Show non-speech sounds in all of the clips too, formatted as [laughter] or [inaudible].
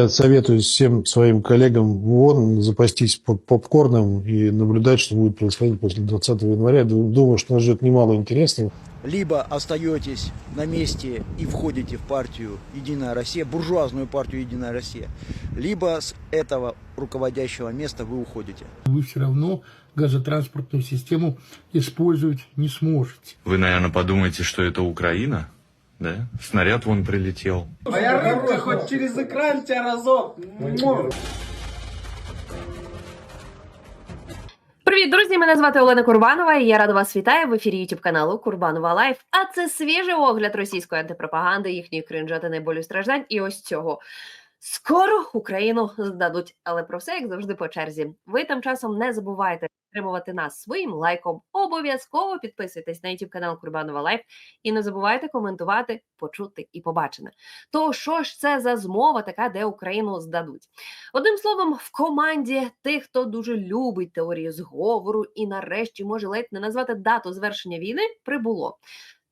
Я советую всем своим коллегам в ООН запастись поп- попкорном и наблюдать, что будет происходить после 20 января. Думаю, что нас ждет немало интересного. либо остаетесь на месте и входите в партию «Единая Россия», буржуазную партию «Единая Россия», либо с этого руководящего места вы уходите. вы все равно газотранспортную систему использовать не сможете. Вы, наверное, подумаете, что это Украина, да? Снаряд вон прилетел. Моя рыбка хоть через экран тебя разок. Привіт, друзі! Мене звати Олена Курбанова, і я рада вас вітаю в ефірі youtube каналу Курбанова Лайф. А це свіжий огляд російської антипропаганди, їхньої кринжатини болю страждань і ось цього. Скоро Україну здадуть, але про все як завжди по черзі. Ви тим часом не забувайте підтримувати нас своїм лайком. Обов'язково підписуйтесь на youtube канал Курбанова Лайф і не забувайте коментувати, почути і побачене. То що ж це за змова, така, де Україну здадуть? Одним словом, в команді тих, хто дуже любить теорію зговору і нарешті може ледь не назвати дату звершення війни, прибуло.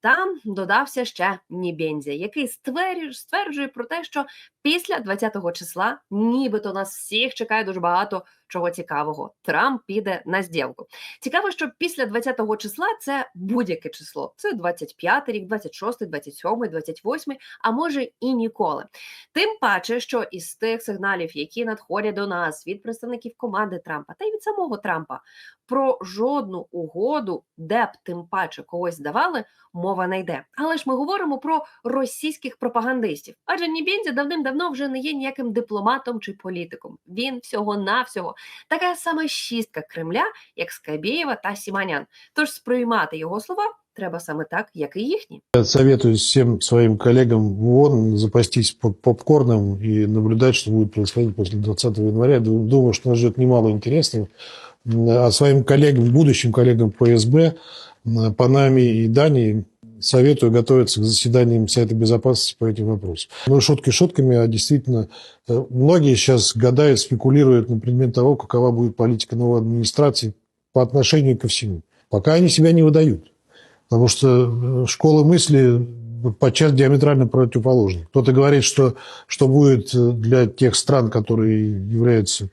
Там додався ще Нібензя, який стверджує, стверджує про те, що після 20-го числа, нібито нас всіх чекає дуже багато чого цікавого. Трамп піде на зділку. Цікаво, що після 20-го числа це будь-яке число. Це 25 рік, 26, 27, 28, а може і ніколи. Тим паче, що із тих сигналів, які надходять до нас від представників команди Трампа та й від самого Трампа, про жодну угоду, де б тим паче когось давали, мова не йде. Але ж ми говоримо про російських пропагандистів. Адже Нібензя давним-давно вже не є ніяким дипломатом чи політиком. Він всього-навсього така сама шістка Кремля, як Скабєєва та Сіманян. Тож сприймати його слова треба саме так, як і їхні. Я советую всем своим коллегам в ООН запастись поп- попкорном и наблюдать, что будет происходить после 20 января. Я ду- Думаю, что нас ждет немало интересного. М, А своим коллегам, будущим коллегам по СБ, м, Панаме и Дании советую готовиться к заседаниям Совета Безопасности по этим вопросам. Ну, шутки шутками, а действительно, э, многие сейчас гадают, спекулируют на предмет того, какова будет политика новой администрации по отношению ко всему. Пока они себя не выдают. Потому что э, школы мысли подчас диаметрально противоположны. Кто-то говорит, что, что будет э, для тех стран, которые являются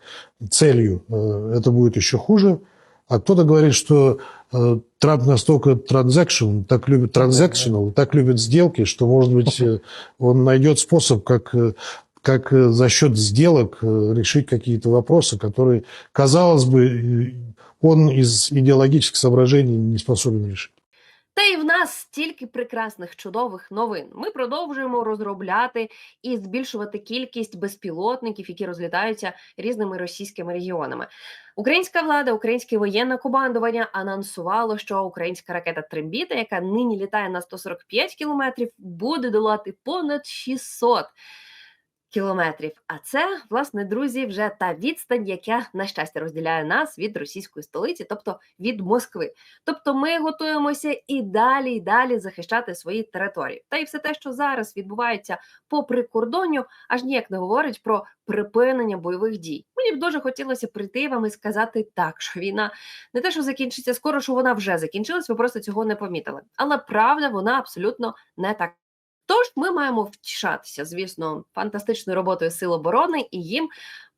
целью, это будет еще хуже. А кто-то говорит, что Трамп настолько транзакшн, так любит транзакшнл, так любит сделки, что, может быть, э, он найдет способ, как, э, как э, за счет сделок э, решить какие-то вопросы, которые, казалось бы, э, он из идеологических соображений не способен решить. Та й в нас стільки прекрасних чудових новин. Ми продовжуємо розробляти і збільшувати кількість безпілотників, які розлітаються різними російськими регіонами. Українська влада, українське воєнне командування анонсувало, що українська ракета Трембіта, яка нині літає на 145 кілометрів, буде долати понад 600 кілометрів. А це, власне, друзі, вже та відстань, яка на щастя розділяє нас від російської столиці, тобто від Москви. Тобто ми готуємося і далі, і далі захищати свої території. Та й все те, що зараз відбувається по прикордонню, аж ніяк не говорить про припинення бойових дій. Мені б дуже хотілося прийти вам і сказати так, що війна не те, що закінчиться скоро, що вона вже закінчилась, ви просто цього не помітили. Але правда, вона абсолютно не так. Тож ми маємо втішатися, звісно, фантастичною роботою сил оборони і їм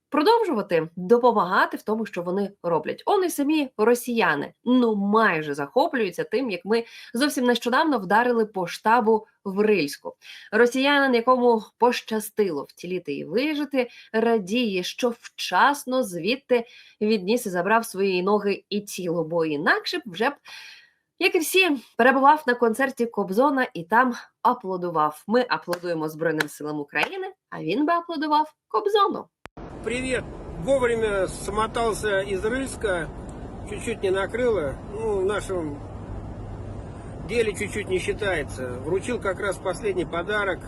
продовжувати допомагати в тому, що вони роблять. Вони самі росіяни ну майже захоплюються тим, як ми зовсім нещодавно вдарили по штабу в Рильську. Росіянин, якому пощастило втіліти і вижити, радіє, що вчасно звідти відніс і забрав свої ноги і тіло, бо інакше б вже б. Як і всі, перебував на концерті Кобзона і там аплодував. Ми аплодуємо Збройним силам України, а він би аплодував Кобзону. Привет. Вовремя смотался из Рыльска. Чуть-чуть не накрыло. Ну, в нашем деле чуть-чуть не считается. Вручил как раз последний подарок.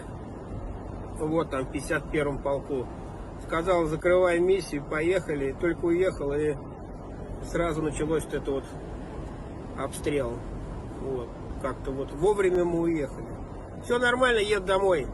Вот там, в 51-м полку. Сказал, закрывай миссию, поехали. Только уехал, и сразу началось вот это вот обстрел. Вот. Как-то вот вовремя мы уехали. Все нормально, ед домой.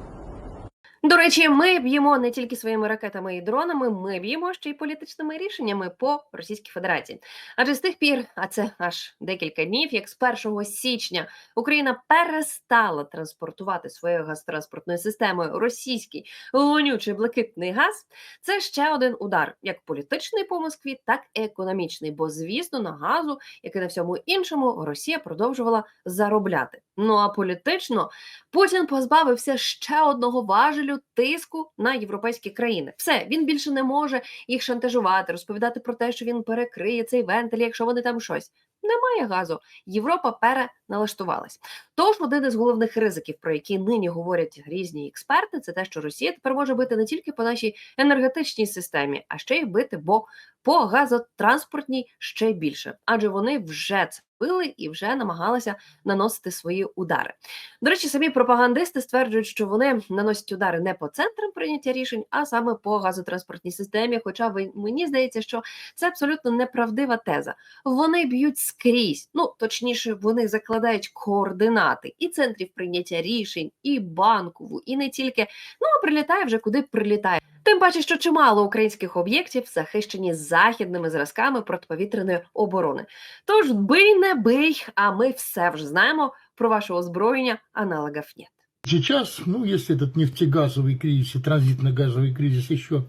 До речі, ми б'ємо не тільки своїми ракетами і дронами, ми б'ємо ще й політичними рішеннями по Російській Федерації. Адже з тих пір, а це аж декілька днів, як з 1 січня Україна перестала транспортувати своєю газотранспортною системою російський вонючий блакитний газ. Це ще один удар, як політичний по Москві, так і економічний. Бо, звісно, на газу, як і на всьому іншому, Росія продовжувала заробляти. Ну а політично Путін позбавився ще одного важелю тиску на європейські країни. Все, він більше не може їх шантажувати, розповідати про те, що він перекриє цей вентиль, якщо вони там щось. Немає газу. Європа переналаштувалась. Тож один із головних ризиків, про які нині говорять різні експерти, це те, що Росія тепер може бити не тільки по нашій енергетичній системі, а ще й бити бо по газотранспортній ще більше, адже вони вже це били і вже намагалися наносити свої удари. До речі, самі пропагандисти стверджують, що вони наносять удари не по центрам прийняття рішень, а саме по газотранспортній системі. Хоча мені здається, що це абсолютно неправдива теза. Вони б'ють скрізь. Ну точніше, вони закладають координати і центрів прийняття рішень, і банкову, і не тільки. Ну а прилітає вже куди прилітає. Тим паче, що чимало українських об'єктів захищені західними зразками протиповітряної оборони. Тож бий не бий, а ми все вже знаємо про ваше озброєння, аналогів нет. Сейчас, ну, если этот нефтегазовый кризис и транзитно-газовый кризис еще,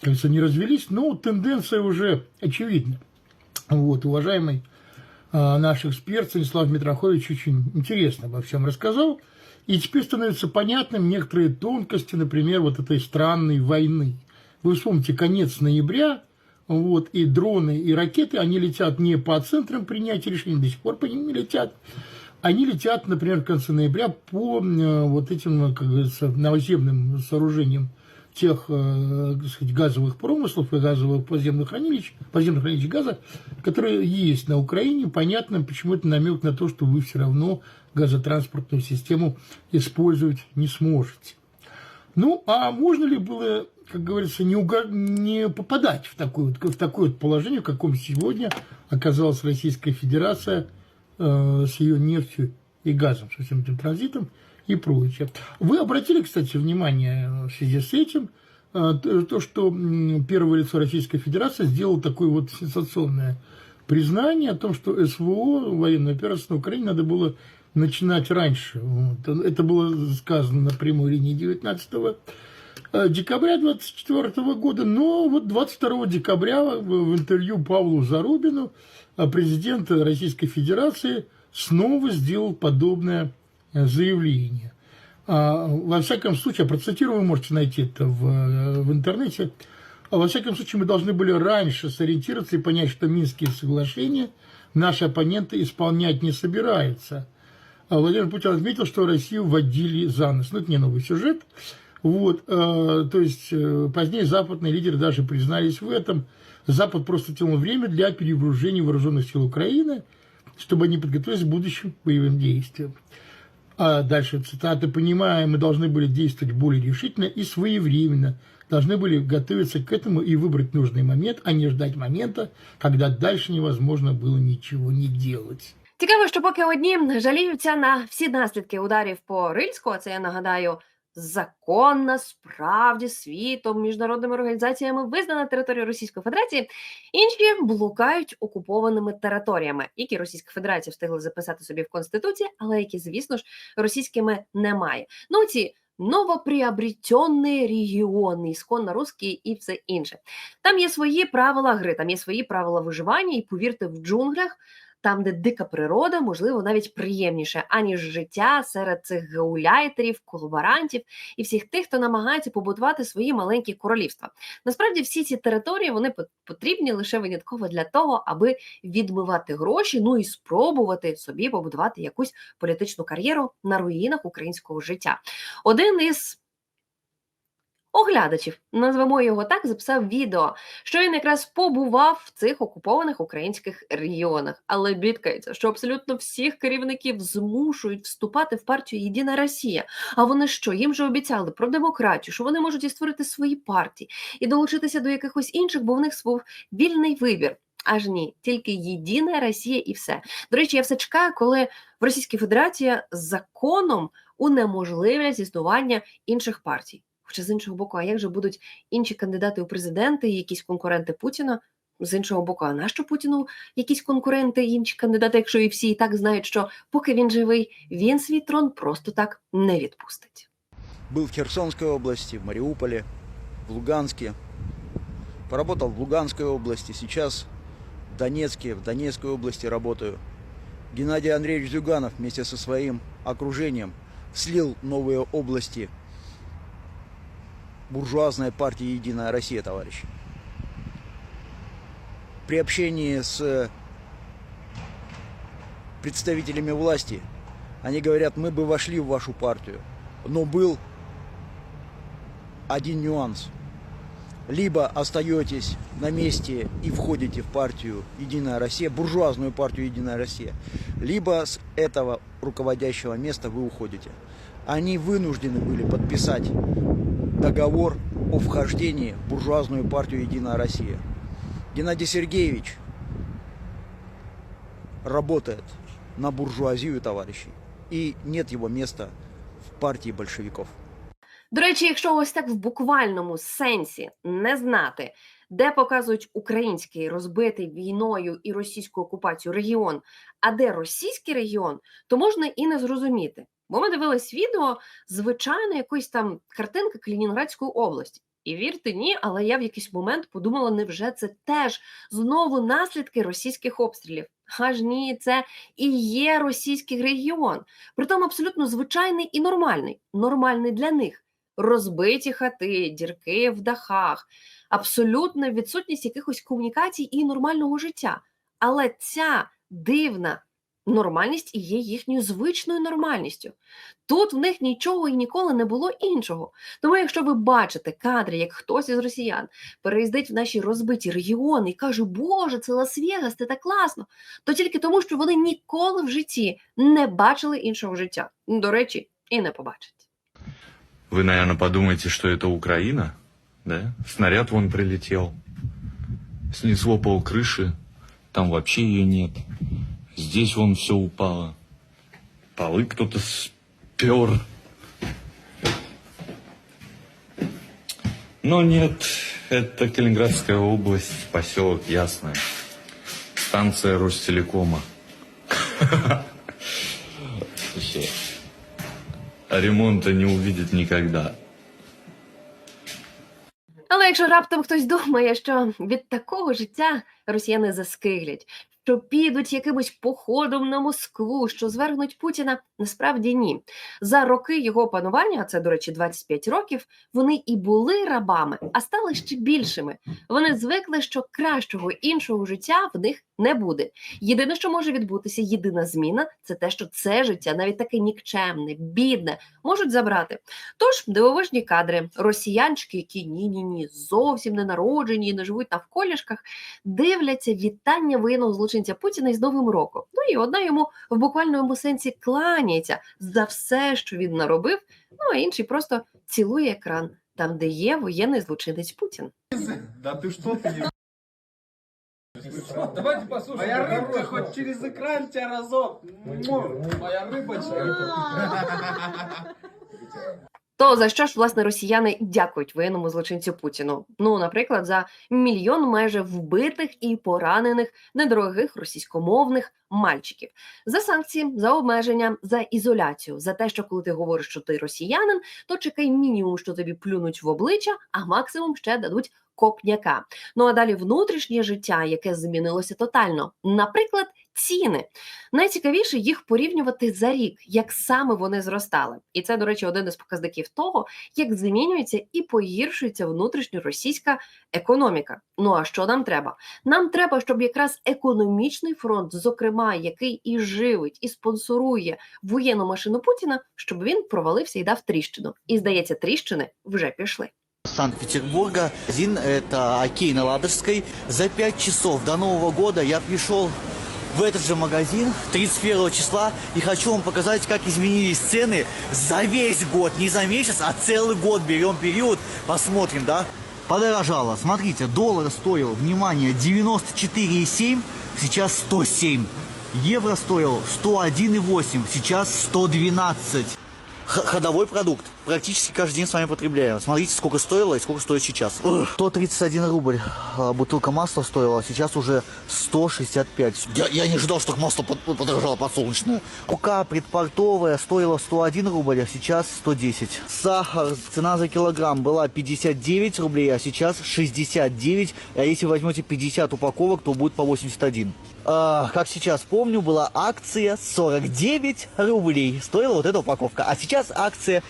кажется, не развелись, но тенденция уже очевидна. Вот, уважаемый а, наш эксперт Станислав Митрохович очень интересно обо всем рассказал. И теперь становятся понятным некоторые тонкости, например, вот этой странной войны. Вы вспомните, конец ноября, вот, и дроны, и ракеты, они летят не по центрам принятия решений, до сих пор по ним не летят. Они летят, например, в конце ноября по э, вот этим, как говорится, наземным сооружениям тех э, так сказать, газовых промыслов и газовых подземных хранилищ, подземных хранилищ газа, которые есть на Украине. Понятно, почему это намек на то, что вы все равно газотранспортную систему использовать не сможете. Ну, а можно ли было, как говорится, не, уга- не попадать в такое, в такое положение, в каком сегодня оказалась Российская Федерация э, с ее нефтью и газом, со всем этим транзитом и прочее. Вы обратили, кстати, внимание в связи с этим, э, то, то, что первое лицо Российской Федерации сделало такое вот сенсационное признание о том, что СВО, военную операцию на Украине, надо было начинать раньше. Вот. Это было сказано на прямой линии 19 э, декабря 24 года, но вот 22 декабря в интервью Павлу Зарубину э, президент Российской Федерации снова сделал подобное заявление. А, Во всяком случае, я процитирую, вы можете найти это в, э, в интернете. А Во всяком случае, мы должны были раньше сориентироваться и понять, что Минские соглашения наши оппоненты исполнять не собираются. А Владимир Путин отметил, что Россию вводили за нос. Ну, это не новый сюжет. Вот, э, то есть э, позднее западные лидеры даже признались в этом. Запад просто тянул время для перевооружения вооруженных сил Украины, чтобы они подготовились к будущим боевым действиям. А дальше цитата, понимая, мы должны были действовать более решительно и своевременно, должны были готовиться к этому и выбрать нужный момент, а не ждать момента, когда дальше невозможно было ничего не делать. Цікаво, що поки одні жаліються на всі наслідки ударів по Рильську, а це я нагадаю. Законна справді світом міжнародними організаціями визнана територія Російської Федерації. Інші блукають окупованими територіями, які Російська Федерація встигли записати собі в конституції, але які, звісно ж, російськими немає. Ну ці новоприобретенні регіони, ісконно русські і все інше. Там є свої правила гри, там є свої правила виживання, і повірте, в джунглях там, де дика природа, можливо, навіть приємніше, аніж життя серед цих гауляйтерів, колаборантів і всіх тих, хто намагається побудувати свої маленькі королівства. Насправді, всі ці території вони пот- потрібні лише винятково для того, аби відмивати гроші, ну і спробувати собі побудувати якусь політичну кар'єру на руїнах українського життя. Один із оглядачів, назвемо його так, записав відео, що він якраз побував в цих окупованих українських регіонах, але бідкається, що абсолютно всіх керівників змушують вступати в партію Єдина Росія. А вони що? Їм же обіцяли про демократію, що вони можуть і створити свої партії і долучитися до якихось інших, бо в них свій вільний вибір. Аж ні, тільки єдина Росія і все. До речі, я все чекаю, коли в Російській Федерації законом унеможливлять існування інших партій. Хоча з іншого боку, а як же будуть інші кандидати у президенти, якісь конкуренти Путіна? З іншого боку, а нащо Путіну якісь конкуренти, інші кандидати, якщо і всі і так знають, що поки він живий, він свій трон просто так не відпустить. Был в Херсонской области, в Мариуполе, в Луганске. Поработал в Луганской области, сейчас в Донецке, в Донецкой области работаю. Геннадий Андреевич Зюганов вместе со своим окружением слил новые области буржуазной партии «Единая Россия», товарищи. При общении с представителями власти они говорят, мы бы вошли в вашу партию, но был один нюанс. Либо остаетесь на месте и входите в партию «Единая Россия», буржуазную партию «Единая Россия», либо с этого руководящего места вы уходите. Они вынуждены были подписать договор о вхождении в буржуазную партию «Единая Россия». Геннадий Сергеевич работает на буржуазию товарищей, и нет его места в партии большевиков. До речі, якщо ось так в буквальному сенсі не знати, де показують український розбитий війною і російською окупацією регіон, а де російський регіон, то можна і не зрозуміти. Бо ми дивились відео, звичайно, якоїсь там картинка Калінінградської області. І вірте, ні, але я в якийсь момент подумала, невже це теж знову наслідки російських обстрілів? Аж ні, це і є російський регіон. Притом абсолютно звичайний і нормальний, нормальний для них розбиті хати, дірки в дахах, абсолютна відсутність якихось комунікацій і нормального життя. Але ця дивна нормальність і є їхньою звичною нормальністю. Тут в них нічого і ніколи не було іншого. Тому, якщо ви бачите кадри, як хтось із росіян переїздить в наші розбиті регіони і каже, Боже, це Лас-Вегас, це так класно, то тільки тому, що вони ніколи в житті не бачили іншого життя. До речі, і не побачать. Вы, наверное, подумаете, что это Украина, да? Снаряд вон прилетел. Снесло пол крыши. Там вообще ее нет. Здесь вон все упало. Полы кто-то спер. Но нет, это Калининградская область, поселок Ясное. Станция Ростелекома. А ремонта не увидит никогда. Але якщо раптом хтось думає, що від такого життя росіяни заскиглять, що підуть якимось походом на Москву, що звергнуть Путіна, насправді ні. За роки його панування, а це, до речі, 25 років, вони і були рабами, а стали ще більшими. Вони звикли, що кращого іншого життя в них не буде. Єдине, що може відбутися, єдина зміна, це те, що це життя, навіть таке нікчемне, бідне, можуть забрати. Тож дивовижні кадри, росіянчики, які ні, ні, ні, зовсім не народжені і не живуть навколішках, дивляться вітання воєнного злочинця Путіна із Новим роком. Ну і одна йому в буквальному сенсі кланяється за все, що він наробив. Ну а інший просто цілує екран, там, де є воєнний злочинець Путін. Да ты что ты не... Давайте послушаем. Моя Моя рыбка хоть через экран тебя разок. Му. Моя рыбочка. То за що ж власне росіяни дякують воєнному злочинцю Путіну? Ну, наприклад, за мільйон майже вбитих і поранених недорогих російськомовних мальчиків, за санкції, за обмеження, за ізоляцію, за те, що коли ти говориш, що ти росіянин, то чекай мінімум, що тобі плюнуть в обличчя, а максимум ще дадуть копняка. Ну а далі внутрішнє життя, яке змінилося тотально. Наприклад, ціни. Найцікавіше їх порівнювати за рік, як саме вони зростали. І це, до речі, один із показників того, як змінюється і погіршується внутрішньоросійська економіка. Ну а що нам треба? Нам треба, щоб якраз економічний фронт, зокрема, який і живить, і спонсорує воєнну машину Путіна, щоб він провалився і дав тріщину. І здається, тріщини вже пішли. Санкт-Петербурга. Один – это Окей на Ладожской. За 5 часов до Нового года я пришел в этот же магазин 31 числа и хочу вам показать, как изменились цены за весь год. Не за месяц, а целый год берем период, посмотрим, да? Подорожало. Смотрите, доллар стоил, внимание, 94,7, сейчас 107. Евро стоил 101,8, сейчас 112. Х- ходовой продукт. Практически каждый день с вами потребляем. Смотрите, сколько стоило и сколько стоит сейчас. Ух, 131 рубль а, бутылка масла стоила, а сейчас уже 165. Я, я не ожидал, что масло под- подорожало подсолнечное. Мука предпортовая стоила 101 рубль, а сейчас 110. Сахар, цена за килограмм была 59 рублей, а сейчас 69. А если возьмете 50 упаковок, то будет по 81. А, как сейчас помню, была акция 49 рублей. Стоила вот эта упаковка. А сейчас акция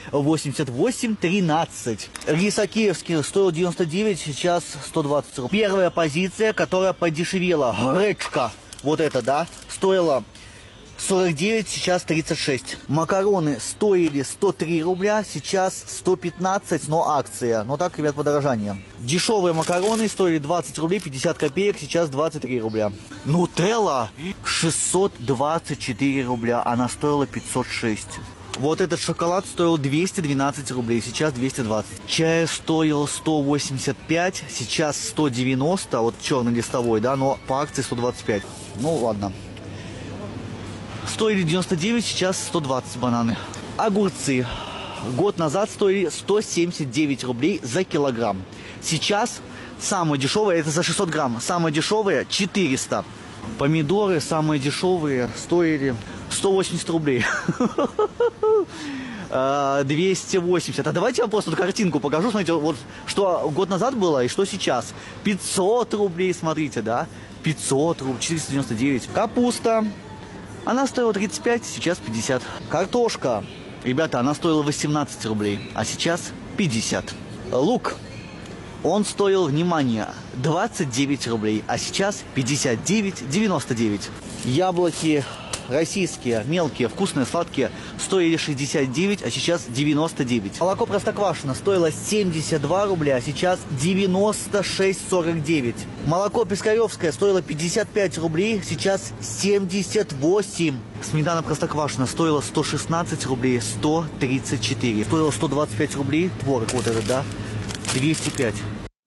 88,13. Рис Акиевский стоил 99, сейчас 120 рублей. Первая позиция, которая подешевела. Гречка. Вот это, да, стоила 49, сейчас 36. Макароны стоили 103 рубля, сейчас 115, но акция. Но так, ребят, подорожание. Дешевые макароны стоили 20 рублей 50 копеек, сейчас 23 рубля. Нутелла 624 рубля, она стоила 506. Вот этот шоколад стоил 212 рублей, сейчас 220. Чай стоил 185, сейчас 190, вот черный листовой, да, но по акции 125. Ну ладно. Стоили 99, сейчас 120 бананы. Огурцы. Год назад стоили 179 рублей за килограмм. Сейчас самые дешевые, это за 600 грамм, самые дешевые 400. Помидоры самые дешевые стоили 180 рублей. [laughs] А, 280. А давайте я просто картинку покажу. Смотрите, вот что год назад было и что сейчас. 500 рублей, смотрите, да? 500 рублей, 499. Капуста. Она стоила 35, сейчас 50. Картошка. Ребята, она стоила 18 рублей, а сейчас 50. Лук. Он стоил, внимание, 29 рублей, а сейчас 59,99. Яблоки российские, мелкие, вкусные, сладкие, стоили 69, а сейчас 99. Молоко Простоквашино стоило 72 рубля, а сейчас 96,49. Молоко Пискаревское стоило 55 рублей, сейчас 78. Сметана Простоквашино стоила 116 рублей, 134. Стоило 125 рублей, творог вот этот, да, 205.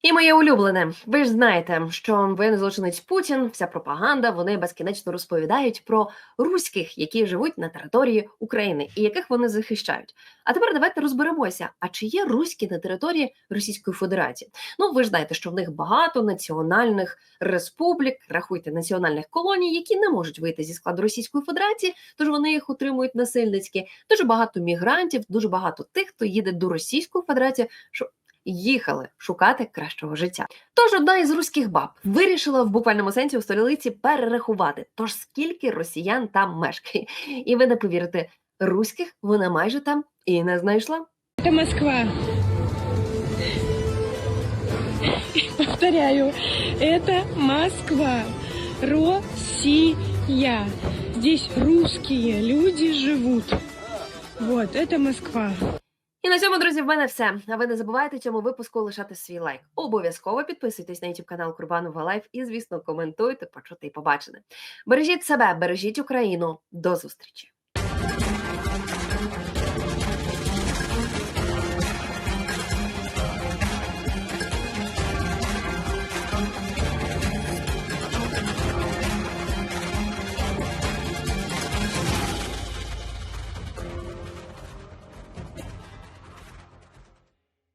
І моє улюблене. Ви ж знаєте, що воєнний злочинець Путін, вся пропаганда, вони безкінечно розповідають про руських, які живуть на території України і яких вони захищають. А тепер давайте розберемося: а чи є руські на території Російської Федерації? Ну ви ж знаєте, що в них багато національних республік, рахуйте національних колоній, які не можуть вийти зі складу Російської Федерації, тож вони їх утримують насильницьки. Дуже багато мігрантів, дуже багато тих, хто їде до Російської Федерації, що їхали шукати кращого життя. Тож одна із руських баб вирішила в буквальному сенсі у столиці перерахувати, тож скільки росіян там мешкає. І ви не повірите, руських вона майже там і не знайшла. Это Москва. Повторяю, это Москва. Россия. Здесь русские люди живут. Вот, это Москва. На цьому, друзі, в мене все. А ви не забувайте цьому випуску лишати свій лайк. Обов'язково підписуйтесь на YouTube канал Курбанова Лайф і, звісно, коментуйте, почути і побачене. Бережіть себе, бережіть Україну. До зустрічі!